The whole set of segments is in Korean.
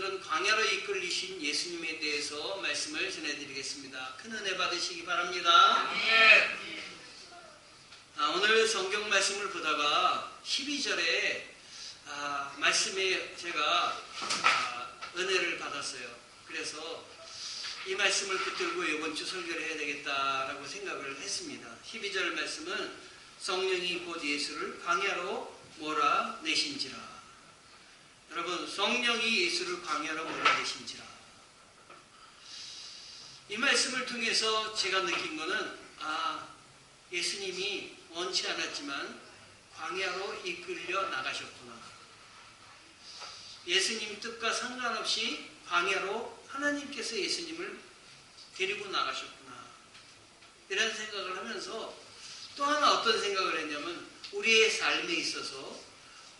오늘은 광야로 이끌리신 예수님에 대해서 말씀을 전해드리겠습니다. 큰 은혜 받으시기 바랍니다. 아, 오늘 성경 말씀을 보다가 12절에 아, 말씀에 제가 아, 은혜를 받았어요. 그래서 이 말씀을 붙들고 이번 주 설교를 해야 되겠다라고 생각을 했습니다. 12절 말씀은 성령이 곧 예수를 광야로 몰아내신지라. 여러분, 성령이 예수를 광야로 몰아내신지라. 이 말씀을 통해서 제가 느낀 거는, 아, 예수님이 원치 않았지만 광야로 이끌려 나가셨구나. 예수님 뜻과 상관없이 광야로 하나님께서 예수님을 데리고 나가셨구나. 이런 생각을 하면서 또 하나 어떤 생각을 했냐면 우리의 삶에 있어서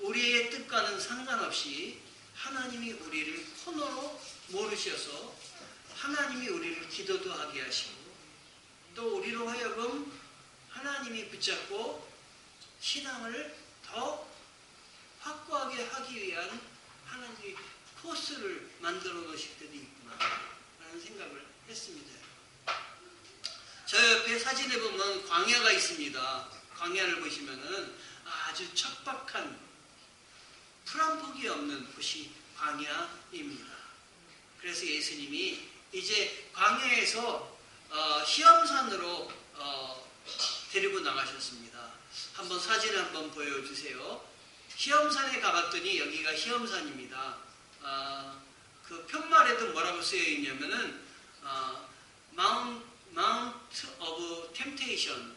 우리의 뜻과는 상관없이 하나님이 우리를 코너로 모르셔서 하나님이 우리를 기도도 하게 하시고 또 우리로 하여금 하나님이 붙잡고 신앙을 더 확고하게 하기 위한 하나님의 코스를 만들어 놓으실 때도 있구나 라는 생각을 했습니다. 저 옆에 사진에 보면 광야가 있습니다. 광야를 보시면은 아주 척박한 풀한 폭이 없는 곳이 광야입니다. 그래서 예수님이 이제 광야에서 어, 시험산으로 어, 데리고 나가셨습니다. 한번 사진 한번 보여주세요. 시험산에 가봤더니 여기가 시험산입니다. 어, 그 편말에도 뭐라고 쓰여 있냐면은 마운트 마운트 오브 템테이션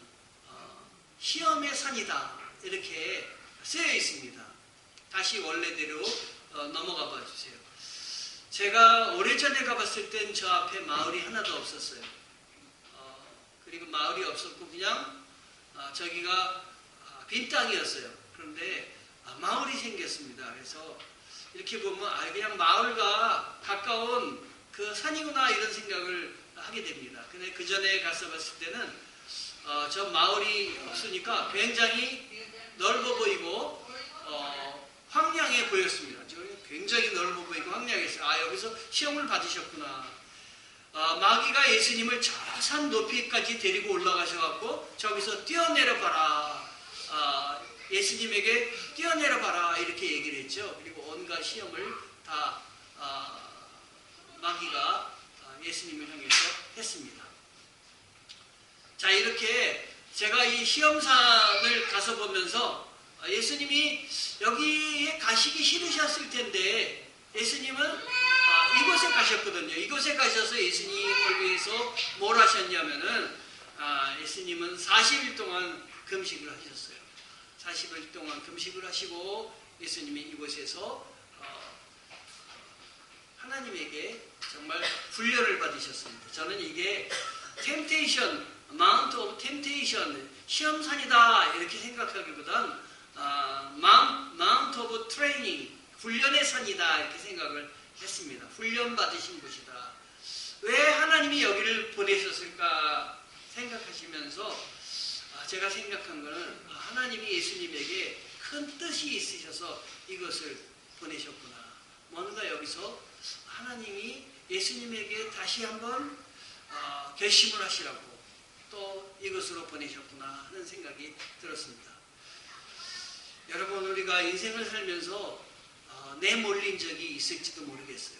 시험의 산이다 이렇게 쓰여 있습니다. 다시 원래대로 어, 넘어가 봐 주세요. 제가 오래전에 가봤을 땐 저 앞에 마을이 하나도 없었어요. 어, 그리고 마을이 없었고 그냥 어, 저기가 아, 빈 땅이었어요. 그런데 아, 마을이 생겼습니다. 그래서 이렇게 보면 아, 그냥 마을과 가까운 그 산이구나 이런 생각을 하게 됩니다. 근데 그 전에 가서 봤을 때는 어, 저 마을이 없으니까 굉장히 넓어 보이고 어, 황량해 보였습니다. 굉장히 넓어 보이고 황량했어요. 아, 여기서 시험을 받으셨구나. 아, 마귀가 예수님을 저 산 높이까지 데리고 올라가셔갖고 저기서 뛰어내려 봐라. 아, 예수님에게 뛰어내려 봐라. 이렇게 얘기를 했죠. 그리고 온갖 시험을 다 아, 마귀가 아, 예수님을 향해서 했습니다. 자, 이렇게 제가 이 시험산을 가서 보면서 아, 예수님이 여기에 가시기 싫으셨을 텐데 예수님은 아, 이곳에 가셨거든요. 이곳에 가셔서 예수님을 위해서 뭘 하셨냐면은 아, 예수님은 40일 동안 금식을 하셨어요. 40일 동안 금식을 하시고 예수님이 이곳에서 어, 하나님에게 정말 훈련을 받으셨습니다. 저는 이게 템테이션, 마운트 오브 템테이션, 시험산이다 이렇게 생각하기보단 마운트, 마운트 오브 트레이닝, 훈련의 산이다 이렇게 생각을 했습니다. 훈련 받으신 곳이다. 왜 하나님이 여기를 보내셨을까 생각하시면서 아, 제가 생각한 것은 아, 하나님이 예수님에게 큰 뜻이 있으셔서 이것을 보내셨구나. 뭔가 여기서 하나님이 예수님에게 다시 한번 어, 결심을 하시라고 또 이것으로 보내셨구나 하는 생각이 들었습니다. 여러분 우리가 인생을 살면서 어, 내몰린 적이 있을지도 모르겠어요.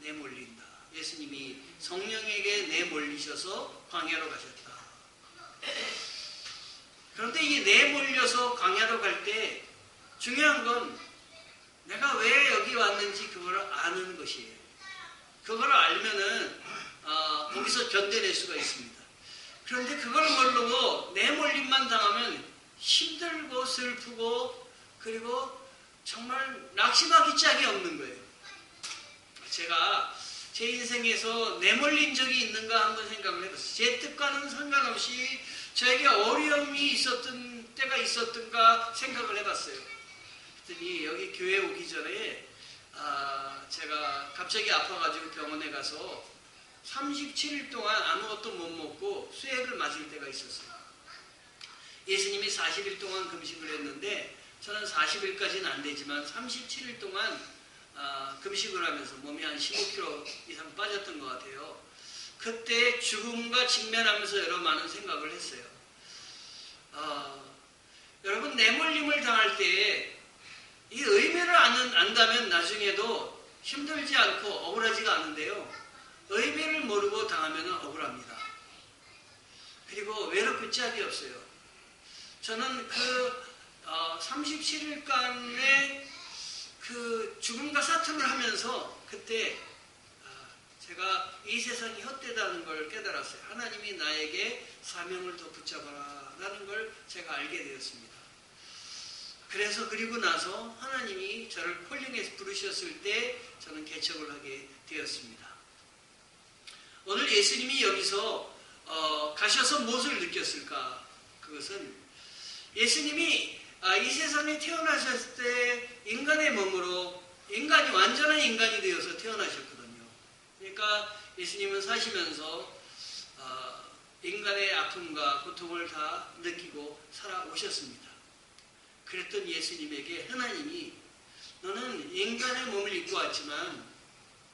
내몰린다. 예수님이 성령에게 내몰리셔서 광야로 가셨다. 그런데 이 내몰려서 광야로 갈 때 중요한 건 내가 왜 여기 왔는지 그걸 아는 것이에요. 그걸 알면은 어, 거기서 견뎌낼 수가 있습니다. 그런데 그걸 모르고 내몰림만 당하면 힘들고 슬프고 그리고 정말 낙심하기 짝이 없는 거예요. 제가 제 인생에서 내몰린 적이 있는가 한번 생각을 해봤어요. 제 뜻과는 상관없이 저에게 어려움이 있었던 때가 있었던가 생각을 해봤어요. 그랬더니 여기 교회 오기 전에 아, 제가 갑자기 아파가지고 병원에 가서 37일 동안 아무것도 못 먹고 수액을 맞을 때가 있었어요. 예수님이 40일 동안 금식을 했는데 저는 40일까지는 안 되지만 37일 동안 어, 금식을 하면서 몸이 한 15kg 이상 빠졌던 것 같아요. 그때 죽음과 직면하면서 여러 많은 생각을 했어요. 어, 여러분 내몰림을 당할 때이 의미를 아는, 안다면 나중에도 힘들지 않고 억울하지가 않은데요. 의미를 모르고 당하면 억울합니다. 그리고 외롭고 짝이 없어요. 저는 그 어, 37일간의 그 죽음과 사투를 하면서 그때 아, 제가 이 세상이 헛되다는 걸 깨달았어요. 하나님이 나에게 사명을 더 붙잡아라 라는 걸 제가 알게 되었습니다. 그래서 그리고 나서 하나님이 저를 폴링해서 부르셨을 때 저는 개척을 하게 되었습니다. 오늘 예수님이 여기서 어, 가셔서 무엇을 느꼈을까? 그것은 예수님이 아, 이 세상에 태어나셨을 때 인간의 몸으로 인간이 완전한 인간이 되어서 태어나셨거든요. 그러니까 예수님은 사시면서 어, 인간의 아픔과 고통을 다 느끼고 살아오셨습니다. 그랬던 예수님에게 하나님이 너는 인간의 몸을 입고 왔지만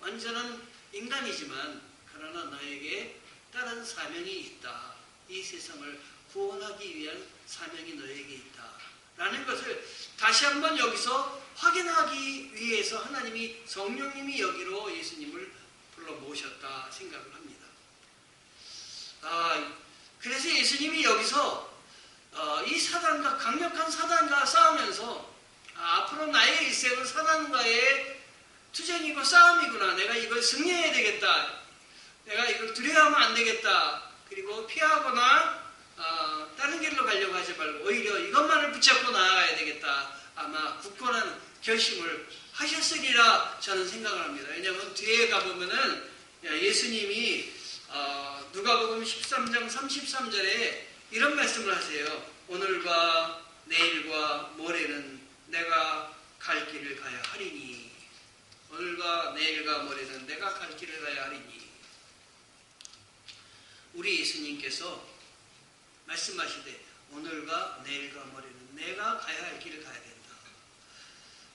완전한 인간이지만 그러나 너에게 다른 사명이 있다. 이 세상을 구원하기 위한 사명이 너에게 있다. 라는 것을 다시 한번 여기서 확인하기 위해서 하나님이 성령님이 여기로 예수님을 불러 모셨다 생각을 합니다. 아, 그래서 예수님이 여기서 어, 이 사단과 강력한 사단과 싸우면서 아, 앞으로 나의 일생은 사단과의 투쟁이고 싸움이구나. 내가 이걸 승리해야 되겠다. 내가 이걸 두려워하면 안 되겠다. 그리고 피하거나 어, 다른 길로 가려고 하지 말고 오히려 이것만을 붙잡고 나아가야 되겠다. 아마 굳건한 결심을 하셨으리라 저는 생각을 합니다. 왜냐하면 뒤에 가보면은 예수님이 어, 누가복음 13장 33절에 이런 말씀을 하세요. 오늘과 내일과 모레는 내가 갈 길을 가야 하리니 오늘과 내일과 모레는 내가 갈 길을 가야 하리니 우리 예수님께서 말씀하시되 오늘과 내일과 모레는 내가 가야 할 길을 가야 된다.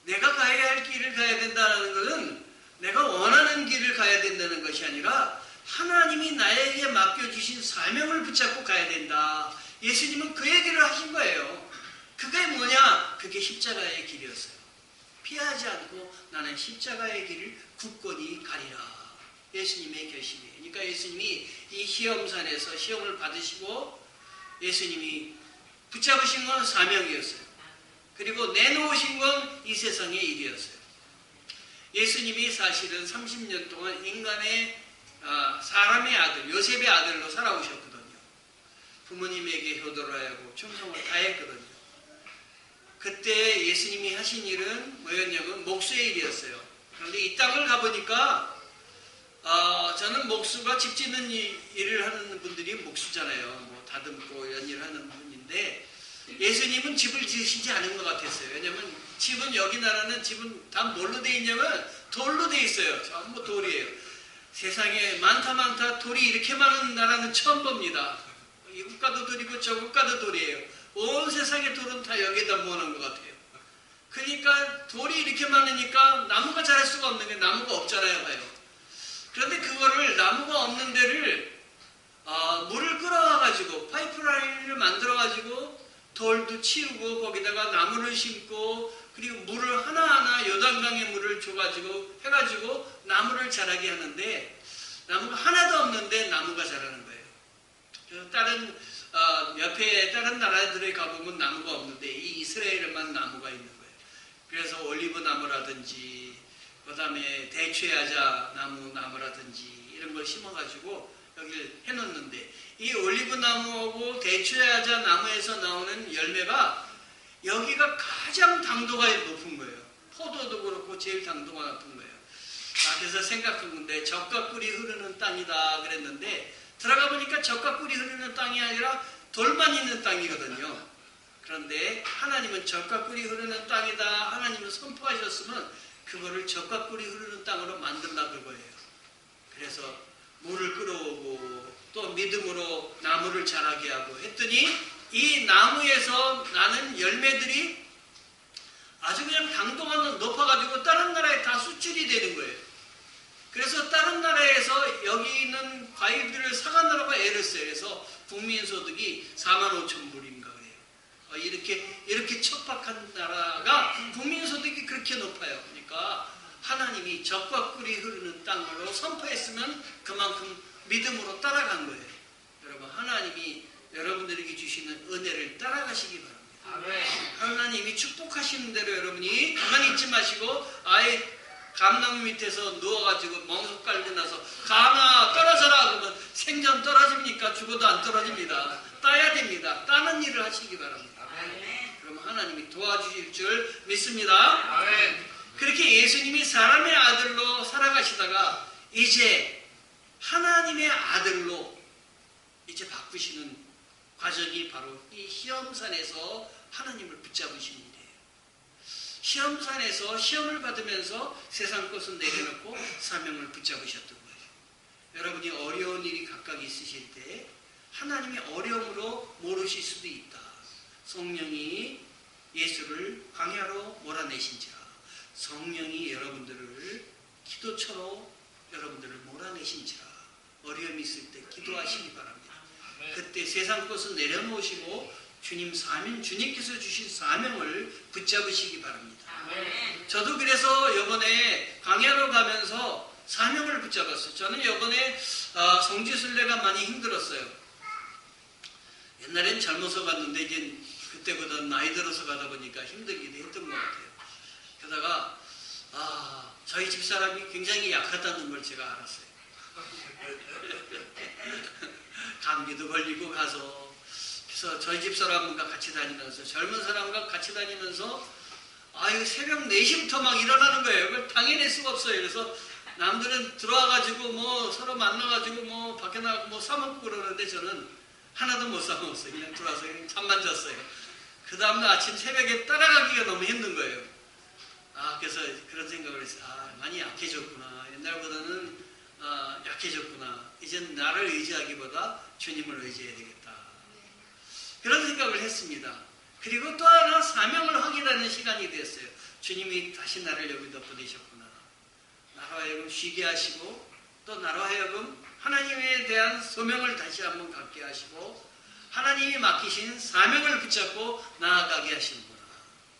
내가 가야 할 길을 가야 된다는 것은 내가 원하는 길을 가야 된다는 것이 아니라 하나님이 나에게 맡겨주신 사명을 붙잡고 가야 된다. 예수님은 그 얘기를 하신 거예요. 그게 뭐냐? 그게 십자가의 길이었어요. 피하지 않고 나는 십자가의 길을 굳건히 가리라. 예수님의 결심이에요. 그러니까 예수님이 이 시험산에서 시험을 받으시고 예수님이 붙잡으신 건 사명이었어요. 그리고 내놓으신 건 이 세상의 일이었어요. 예수님이 사실은 30년 동안 인간의 아, 사람의 아들, 요셉의 아들로 살아오셨거든요. 부모님에게 효도를 하고 충성을 다했거든요. 그때 예수님이 하신 일은 뭐였냐면 목수의 일이었어요. 그런데 이 땅을 가보니까 어, 저는 목수가 집 짓는 일을 하는 분들이 목수잖아요. 뭐 다듬고 이런 일을 하는 분인데 예수님은 집을 지으시지 않은 것 같았어요. 왜냐하면 집은 여기 나라는 집은 다 뭘로 돼 있냐면 돌로 돼 있어요. 전부 돌이에요. 세상에 많다 많다 돌이 이렇게 많은 나라는 처음 봅니다. 이 국가도 돌이고 저 국가도 돌이에요. 온 세상의 돌은 다 여기에다 모아놓은 것 같아요. 그러니까 돌이 이렇게 많으니까 나무가 자랄 수가 없는 게 나무가 없잖아요. 봐요. 그런데 그거를 나무가 없는 데를 어, 물을 끌어와가지고 파이프라인을 만들어가지고 돌도 치우고 거기다가 나무를 심고 그리고 물을 하나하나 요단강의 물을 줘가지고 해가지고 나무를 자라게 하는데 나무가 하나도 없는데 나무가 자라는 거예요. 다른 어, 옆에 다른 나라들에 가보면 나무가 없는데 이 이스라엘에만 나무가 있는 거예요. 그래서 올리브 나무라든지 그 다음에 대추야자 나무 나무라든지 이런 걸 심어가지고 여기를 해놓는데 이 올리브 나무하고 대추야자 나무에서 나오는 열매가 여기가 가장 당도가 높은 거예요. 포도도 그렇고 제일 당도가 높은 거예요. 아, 그래서 생각한 건데 적과 꿀이 흐르는 땅이다 그랬는데 들어가 보니까 적과 꿀이 흐르는 땅이 아니라 돌만 있는 땅이거든요. 그런데 하나님은 적과 꿀이 흐르는 땅이다 하나님은 선포하셨으면 그거를 젖가꿀이 흐르는 땅으로 만들라 그거예요. 그래서 물을 끌어오고 또 믿음으로 나무를 자라게 하고 했더니 이 나무에서 나는 열매들이 아주 그냥 당도만 높아가지고 다른 나라에 다 수출이 되는 거예요. 그래서 다른 나라에서 여기 있는 과일들을 사가느라고 애를 써요. 그래서 국민소득이 4만 5천 불입니다. 이렇게 이렇게 척박한 나라가 국민소득이 그렇게 높아요. 그러니까 하나님이 적과 꿀이 흐르는 땅으로 선포했으면 그만큼 믿음으로 따라간 거예요. 여러분 하나님이 여러분들에게 주시는 은혜를 따라가시기 바랍니다. 하나님이 축복하시는 대로 여러분이 가만히 있지 마시고 아예 감나무 밑에서 누워가지고 멍석 깔고 나서 가나 떨어져라 그러면 생전 떨어집니까? 죽어도 안 떨어집니다. 따야 됩니다. 따는 일을 하시기 바랍니다. 하나님이 도와주실 줄 믿습니다. 그렇게 예수님이 사람의 아들로 살아가시다가 이제 하나님의 아들로 이제 바꾸시는 과정이 바로 이 시험산에서 하나님을 붙잡으시는 데예요. 시험산에서 시험을 받으면서 세상 것은 내려놓고 사명을 붙잡으셨던 거예요. 여러분이 어려운 일이 각각 있으실 때 하나님이 어려움으로 모르실 수도 있다. 성령이 예수를 광야로 몰아내신지라 성령이 여러분들을 기도처로 여러분들을 몰아내신지라 어려움이 있을 때 기도하시기 바랍니다. 그때 세상 것은 내려놓으시고 주님 사명, 주님께서 주신 사명을 붙잡으시기 바랍니다. 저도 그래서 이번에 강야로 가면서 사명을 붙잡았어요. 저는 이번에 어, 성지순례가 많이 힘들었어요. 옛날엔 젊어서 갔는데 이제 그때보다 나이 들어서 가다 보니까 힘들기도 했던 것 같아요. 게다가 아, 저희 집사람이 굉장히 약하다는 걸 제가 알았어요. 감기도 걸리고 가서 그래서 저희 집사람과 같이 다니면서 젊은 사람과 같이 다니면서 아유 새벽 4시부터 막 일어나는 거예요. 그걸 당연히 수가 없어요. 그래서 남들은 들어와가지고 뭐 서로 만나가지고 뭐 밖에 나가고 뭐 사먹고 그러는데 저는 하나도 못 사먹었어요. 그냥 들어와서 그냥 잠만 잤어요. 그 다음날 아침 새벽에 따라가기가 너무 힘든 거예요. 아 그래서 그런 생각을 했어요. 아 많이 약해졌구나. 옛날보다는 아, 약해졌구나. 이젠 나를 의지하기보다 주님을 의지해야 되겠다. 그런 생각을 했습니다. 그리고 또 하나 사명을 확인하는 시간이 됐어요. 주님이 다시 나를 여기다 보내셨구나. 나로 하여금 쉬게 하시고 또 나로 하여금 하나님에 대한 소명을 다시 한번 갖게 하시고 하나님이 맡기신 사명을 붙잡고 나아가게 하시는구나.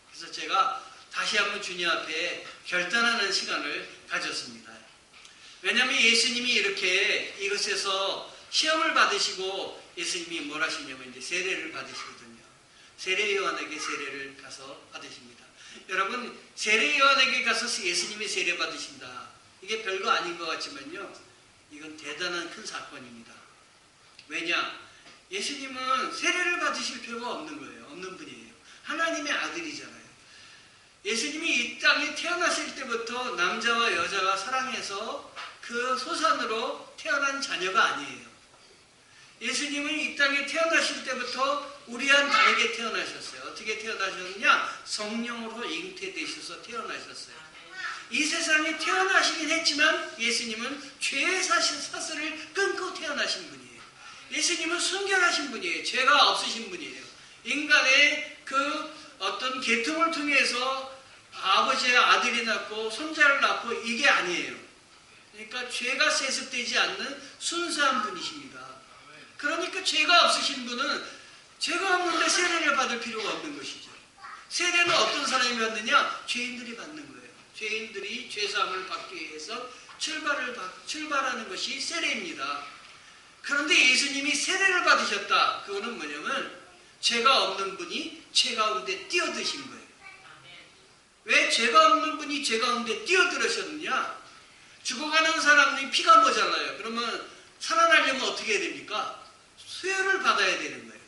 그래서 제가 다시 한번 주님 앞에 결단하는 시간을 가졌습니다. 왜냐하면 예수님이 이렇게 이것에서 시험을 받으시고 예수님이 뭘 하시냐면 이제 세례를 받으시거든요. 세례 요한에게 세례를 가서 받으십니다. 여러분 세례 요한에게 가서 예수님이 세례 받으신다. 이게 별거 아닌 것 같지만요. 이건 대단한 큰 사건입니다. 왜냐? 예수님은 세례를 받으실 필요가 없는 거예요. 없는 분이에요. 하나님의 아들이잖아요. 예수님이 이 땅에 태어났을 때부터 남자와 여자가 사랑해서 그 소산으로 태어난 자녀가 아니에요. 예수님은 이 땅에 태어나실 때부터 우리와는 다르게 태어나셨어요. 어떻게 태어나셨느냐? 성령으로 잉태되셔서 태어나셨어요. 이 세상에 태어나시긴 했지만 예수님은 죄의 사슬을 끊고 태어나신 분이에요. 예수님은 순결하신 분이에요. 죄가 없으신 분이에요. 인간의 그 어떤 계통을 통해서 아버지의 아들이 낳고 손자를 낳고 이게 아니에요. 그러니까 죄가 세습되지 않는 순수한 분이십니다. 그러니까 죄가 없으신 분은 죄가 없는데 세례를 받을 필요가 없는 것이죠. 세례는 어떤 사람이 받느냐? 죄인들이 받는 거예요. 죄인들이 죄사함을 받기 위해서 출발을 출발하는 것이 세례입니다. 그런데 예수님이 세례를 받으셨다. 그거는 뭐냐면 죄가 없는 분이 죄 가운데 뛰어드신 거예요. 왜 죄가 없는 분이 죄 가운데 뛰어들으셨느냐? 죽어가는 사람이 피가 모자라요. 그러면 살아나려면 어떻게 해야 됩니까? 수혈을 받아야 되는 거예요.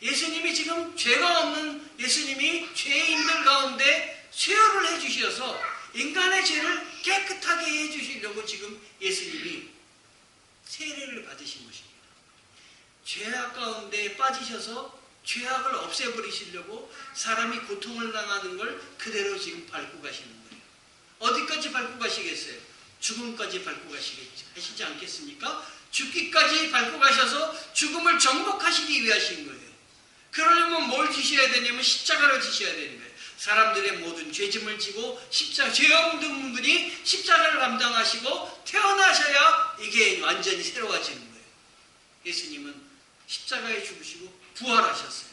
예수님이 지금 죄가 없는 예수님이 죄인들 가운데 수혈을 해주셔서 인간의 죄를 깨끗하게 해주시려고 지금 예수님이 세례를 받으신 것입니다. 죄악 가운데 빠지셔서 죄악을 없애버리시려고 사람이 고통을 당하는 걸 그대로 지금 밟고 가시는 거예요. 어디까지 밟고 가시겠어요? 죽음까지 밟고 가시겠지, 하시지 않겠습니까? 죽기까지 밟고 가셔서 죽음을 정복하시기 위하신 거예요. 그러려면 뭘 지셔야 되냐면 십자가를 지셔야 되는 거예요. 사람들의 모든 죄짐을 지고 십자가, 죄 없는 분이 십자가를 감당하시고 태어나셔야 이게 완전히 새로워지는 거예요. 예수님은 십자가에 죽으시고 부활하셨어요.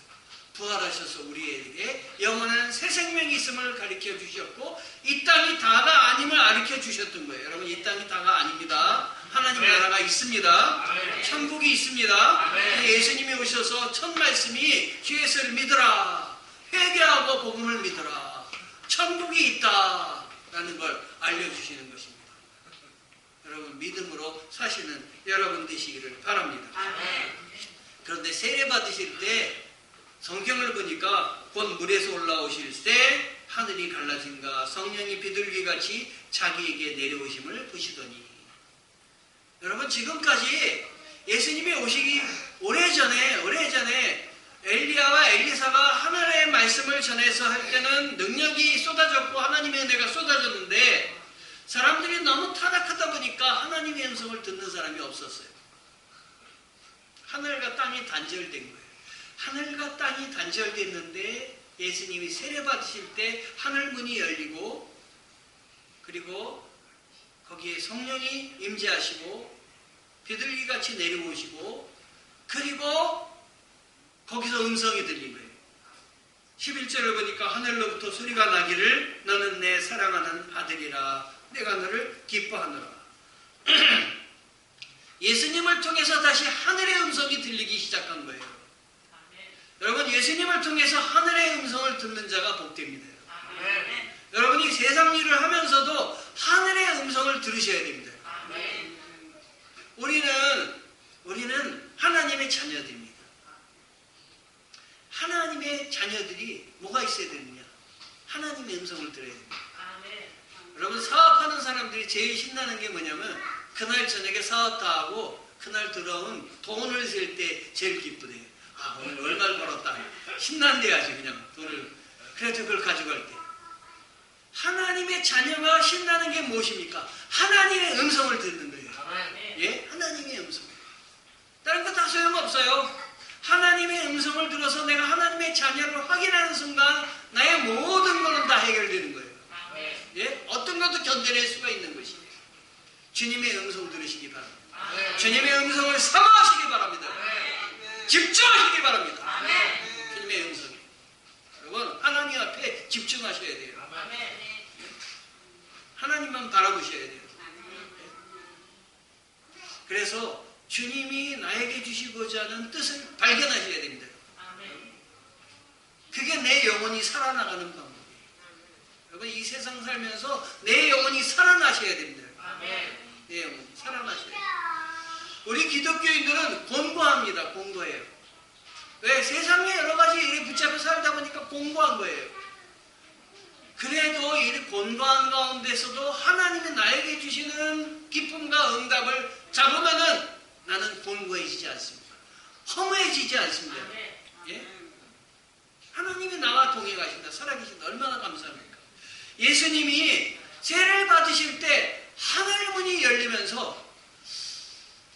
부활하셔서 우리에게 영원한 새 생명이 있음을 가르쳐 주셨고 이 땅이 다가 아님을 가르쳐 주셨던 거예요. 여러분 이 땅이 다가 아닙니다. 하나님 아멘. 나라가 있습니다. 아멘. 천국이 있습니다. 아멘. 예수님이 오셔서 첫 말씀이 주 예수를 믿으라. 회개하고 복음을 믿으라. 천국이 있다 라는 걸 알려주시는 것입니다. 여러분 믿음으로 사시는 여러분 되시기를 바랍니다. 그런데 세례 받으실 때 성경을 보니까 곧 물에서 올라오실 때 하늘이 갈라진가 성령이 비둘기같이 자기에게 내려오심을 보시더니 여러분 지금까지 예수님이 오시기 오래전에 오래전에 엘리야와 엘리사가 하늘의 말씀을 전해서 할 때는 능력이 쏟아졌고 하나님의 은혜가 쏟아졌는데 사람들이 너무 타락하다 보니까 하나님의 음성을 듣는 사람이 없었어요. 하늘과 땅이 단절된 거예요. 하늘과 땅이 단절됐는데 예수님이 세례 받으실 때 하늘 문이 열리고 그리고 거기에 성령이 임재하시고 비둘기 같이 내려오시고 그리고 거기서 음성이 들린 거예요. 11절을 보니까 하늘로부터 소리가 나기를 너는 내 사랑하는 아들이라 내가 너를 기뻐하노라. 예수님을 통해서 다시 하늘의 음성이 들리기 시작한 거예요. 여러분 예수님을 통해서 하늘의 음성을 듣는 자가 복됩니다. 여러분이 세상 일을 하면서도 하늘의 음성을 들으셔야 됩니다. 우리는 우리는 하나님의 자녀들입니다. 하나님의 자녀들이 뭐가 있어야 되느냐? 하나님의 음성을 들어야 됩니다. 여러분 사업하는 사람들이 제일 신나는 게 뭐냐면 그날 저녁에 사업 다 하고 그날 들어온 돈을 셀 때 제일 기쁘대요. 아 오늘 얼마를 벌었다. 신난대 아주 그냥 돈을 그래서 그걸 가져갈 때 하나님의 자녀가 신나는 게 무엇입니까? 하나님의 음성을 듣는 거예요. 예? 하나님의 음성. 다른 거 다 소용없어요. 하나님의 음성을 들어서 내가 하나님의 자녀를 확인하는 순간 나의 모든 것은 다 해결되는 거예요. 예? 어떤 것도 견뎌낼 수가 있는 것이에요. 주님의 음성 들으시기 바랍니다. 주님의 음성을 사모하시기 바랍니다. 집중하시기 바랍니다. 주님의 음성에. 여러분 하나님 앞에 집중하셔야 돼요. 하나님만 바라보셔야 돼요. 그래서 주님이 나에게 주시고자 하는 뜻을 발견하셔야 됩니다. 그게 내 영혼이 살아나가는 방법이에요. 여러분 이 세상 살면서 내 영혼이 살아나셔야 됩니다. 내 영혼이 살아나셔야 돼요. 우리 기독교인들은 공부합니다. 공부해요. 왜? 세상에 여러 가지 일에 붙잡혀 살다 보니까 공부한 거예요. 그래도 이 공부한 가운데서도 하나님이 나에게 주시는 기쁨과 응답을 잡으면은 나는 공부해지지 않습니다. 허무해지지 않습니다. 예? 하나님이 나와 동행하신다. 살아계신다. 얼마나 감사합니까? 예수님이 세례를 받으실 때 하늘 문이 열리면서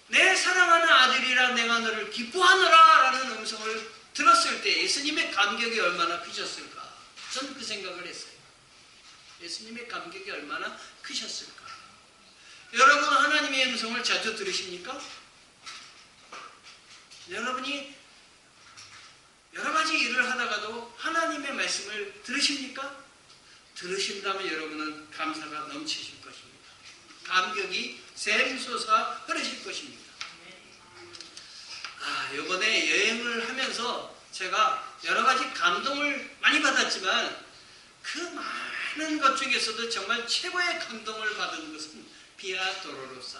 내 사랑하는 아들이라 내가 너를 기뻐하노라 라는 음성을 들었을 때 예수님의 감격이 얼마나 크셨을까? 저는 그 생각을 했어요. 예수님의 감격이 얼마나 크셨을까? 여러분 하나님의 음성을 자주 들으십니까? 여러분이 여러 가지 일을 하다가도 하나님의 말씀을 들으십니까? 들으신다면 여러분은 감사가 넘치실 것입니다. 감격이 샘솟아 흐르실 것입니다. 아, 요번에 여행을 하면서 제가 여러 가지 감동을 많이 받았지만 그 많은 것 중에서도 정말 최고의 감동을 받은 것은 비아 도로로사.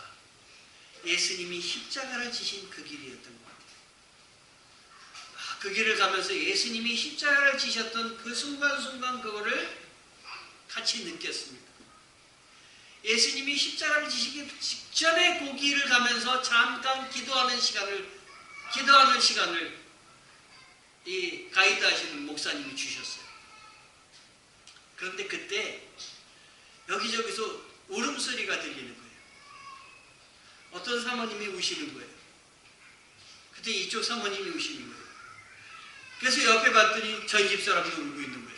예수님이 십자가를 지신 그 길이었던 것 같아요. 아, 그 길을 가면서 예수님이 십자가를 지셨던 그 순간순간 그거를 같이 느꼈습니다. 예수님이 십자가를 지시기 직전에 그 길을 가면서 잠깐 기도하는 시간을 기도하는 시간을 이 가이드 하시는 목사님이 주셨어요. 그런데 그때 여기저기서 울음소리가 들리는 거예요. 어떤 사모님이 우시는 거예요. 그때 이쪽 사모님이 우시는 거예요. 그래서 옆에 봤더니 저희 집 사람도 울고 있는 거예요.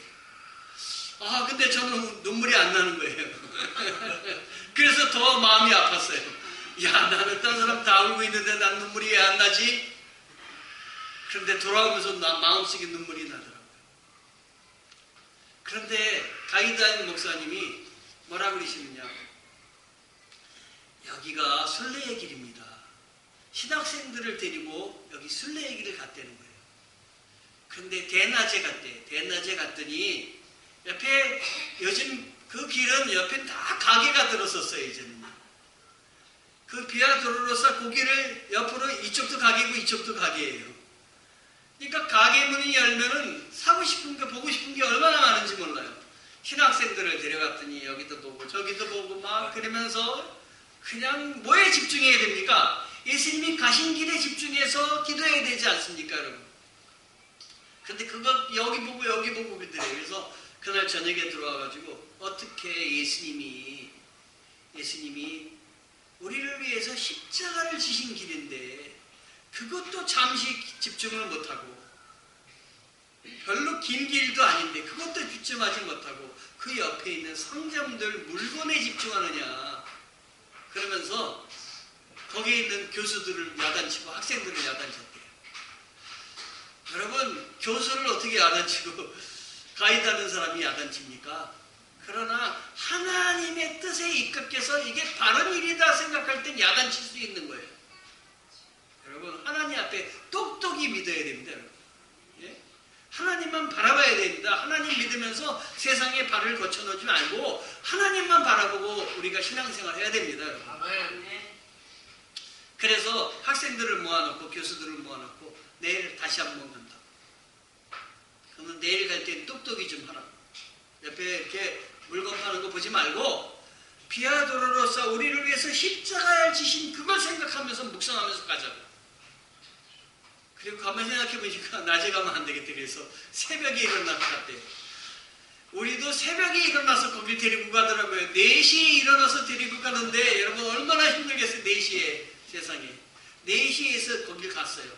아, 근데 저는 눈물이 안 나는 거예요. 그래서 더 마음이 아팠어요. 야 나는 딴 사람 다 울고 있는데 난 눈물이 왜 안 나지? 그런데 돌아오면서 나 마음속에 눈물이 나더라고요. 그런데 가이드하는 목사님이 뭐라 그러시느냐? 여기가 순례의 길입니다. 신학생들을 데리고 여기 순례의 길을 갔다는 거예요. 근데 대낮에 갔대. 대낮에 갔더니 옆에 요즘 그 길은 옆에 다 가게가 들었었어요, 이제는. 그 비아도로로서 고기를 옆으로 이쪽도 가게고 이쪽도 가게예요. 그러니까 가게 문이 열면은 사고 싶은 게 보고 싶은 게 얼마나 많은지 몰라요. 신학생들을 데려갔더니 여기도 보고 저기도 보고 막 그러면서 그냥 뭐에 집중해야 됩니까? 예수님이 가신 길에 집중해서 기도해야 되지 않습니까, 여러분? 근데 그거 여기 보고 여기 보고 그러더래요. 그래서 그날 저녁에 들어와가지고 어떻게 예수님이 예수님이 우리를 위해서 십자가를 지신 길인데 그것도 잠시 집중을 못하고 별로 긴 길도 아닌데 그것도 집중하지 못하고 그 옆에 있는 상점들 물건에 집중하느냐 그러면서 거기에 있는 교수들을 야단치고 학생들을 야단쳤대요. 여러분 교수를 어떻게 야단치고 가이드 하는 사람이 야단칩니까? 그러나 하나님의 뜻에 입각해서 이게 바른 일이다 생각할 땐 야단칠 수 있는 거예요. 여러분 하나님 앞에 똑똑히 믿어야 됩니다. 여러분. 예? 하나님만 바라봐야 됩니다. 하나님 믿으면서 세상에 발을 거쳐놓지 말고 하나님만 바라보고 우리가 신앙생활 해야 됩니다. 여러분. 아멘. 그래서 학생들을 모아놓고 교수들을 모아놓고 내일 다시 한번 간다. 그러면 내일 갈 때 똑똑히 좀 하라고. 옆에 이렇게 물건 파는 거 보지 말고 비아도로로서 우리를 위해서 십자가에 지신 그걸 생각하면서 묵상하면서 가자고. 그리고 가만 생각해 보니까 낮에 가면 안 되겠다. 그래서 새벽에 일어나서 갔대요. 우리도 새벽에 일어나서 거길 데리고 가더라고요. 4시에 일어나서 데리고 가는데 여러분 얼마나 힘들겠어요. 4시에 세상에. 4시에서 거길 갔어요.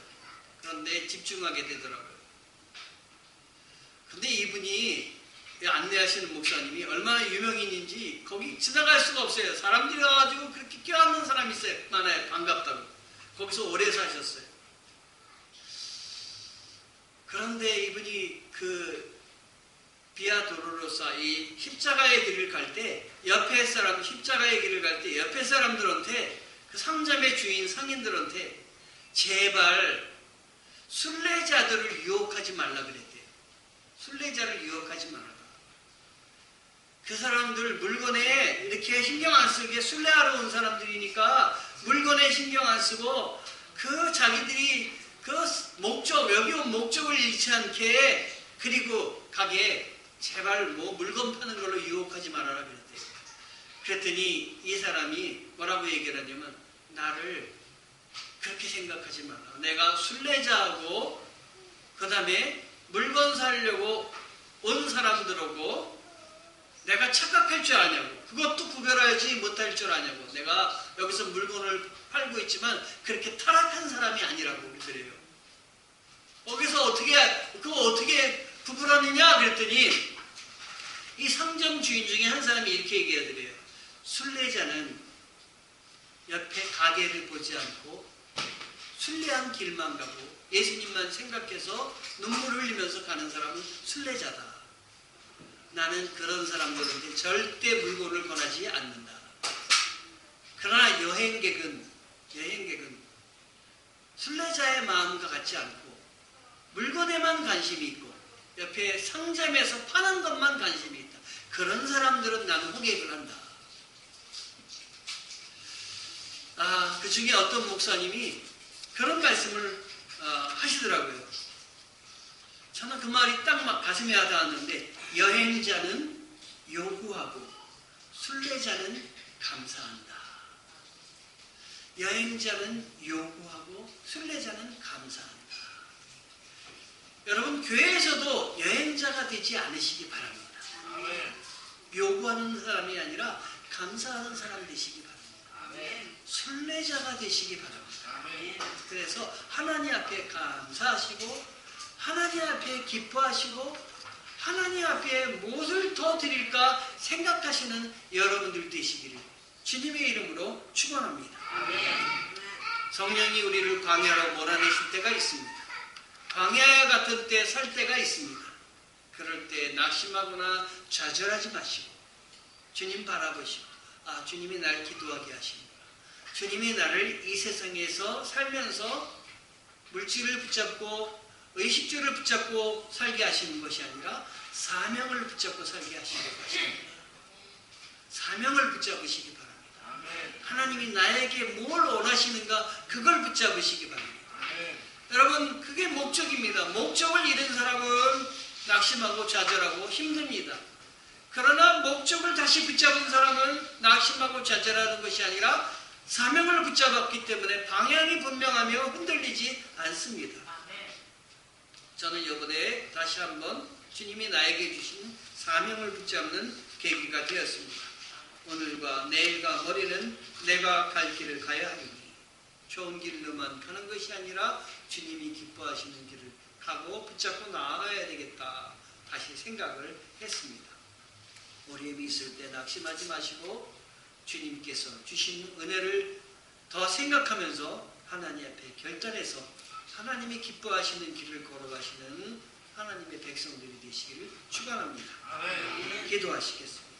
그런데 집중하게 되더라고요. 근데 이분이 안내하시는 목사님이 얼마나 유명인인지 거기 지나갈 수가 없어요. 사람들이 와가지고 그렇게 껴안는 사람이 있어요. 많아요. 반갑다고. 거기서 오래 사셨어요. 그런데 이분이 그 비아 도로로사 이 십자가의 길을 갈 때 옆에 사람 십자가의 길을 갈 때 옆에 사람들한테 그 상점의 주인 상인들한테 제발 순례자들을 유혹하지 말라 그랬대요. 순례자를 유혹하지 말라. 그 사람들 물건에 이렇게 신경 안 쓰게 순례하러 온 사람들이니까 물건에 신경 안 쓰고 그 자기들이 그 목적 여기 온 목적을 잃지 않게 그리고 가게 제발 뭐 물건 파는 걸로 유혹하지 말아라 그랬대요. 그랬더니 이 사람이 뭐라고 얘기를 하냐면 나를 그렇게 생각하지 마라. 내가 순례자하고 그 다음에 물건 사려고 온 사람들하고 내가 착각할 줄 아냐고. 그것도 구별하지 못할 줄 아냐고. 내가 여기서 물건을 팔고 있지만 그렇게 타락한 사람이 아니라고 그래요. 거기서 어떻게 그거 어떻게 구분하느냐 그랬더니 이 상점 주인 중에 한 사람이 이렇게 얘기하더래요. 순례자는 옆에 가게를 보지 않고 순례한 길만 가고 예수님만 생각해서 눈물 흘리면서 가는 사람은 순례자다. 나는 그런 사람들한테 절대 물건을 권하지 않는다. 그러나 여행객은 여행객은 순례자의 마음과 같지 않고 물건에만 관심이 있고 옆에 상점에서 파는 것만 관심이 있다. 그런 사람들은 나는 호객을 한다. 아, 그 중에 어떤 목사님이 그런 말씀을 어, 하시더라고요. 저는 그 말이 딱 막 가슴에 와닿았는데 여행자는 요구하고 순례자는 감사한다. 여행자는 요구하고 순례자는 감사한다. 여러분 교회에서도 여행자가 되지 않으시기 바랍니다. 아멘. 요구하는 사람이 아니라 감사하는 사람 되시기 바랍니다. 아멘. 순례자가 되시기 바랍니다. 그래서 하나님 앞에 감사하시고 하나님 앞에 기뻐하시고 하나님 앞에 무엇을 더 드릴까 생각하시는 여러분들 되시기를 주님의 이름으로 축 축원합니다. 성령이 우리를 광야로 몰아내실 때가 있습니다. 광야 같은 때 살 때가 있습니다. 그럴 때 낙심하거나 좌절하지 마시고 주님 바라보시고 아 주님이 날 기도하게 하시는구나. 주님이 나를 이 세상에서 살면서 물질을 붙잡고 의식주를 붙잡고 살게 하시는 것이 아니라 사명을 붙잡고 살게 하시려고 하십니다. 사명을 붙잡으시기 바랍니다. 아멘. 하나님이 나에게 뭘 원하시는가 그걸 붙잡으시기 바랍니다. 아멘. 여러분 그게 목적입니다. 목적을 잃은 사람은 낙심하고 좌절하고 힘듭니다. 그러나 목적을 다시 붙잡은 사람은 낙심하고 좌절하는 것이 아니라 사명을 붙잡았기 때문에 방향이 분명하며 흔들리지 않습니다. 저는 이번에 다시 한번 주님이 나에게 주신 사명을 붙잡는 계기가 되었습니다. 오늘과 내일과 모레는 내가 갈 길을 가야 하리니 좋은 길로만 가는 것이 아니라 주님이 기뻐하시는 길을 가고 붙잡고 나아가야 되겠다 다시 생각을 했습니다. 어려움이 있을 때 낙심하지 마시고 주님께서 주신 은혜를 더 생각하면서 하나님 앞에 결단해서 하나님이 기뻐하시는 길을 걸어가시는 하나님의 백성들이 되시기를 축원합니다. 기도하시겠습니다.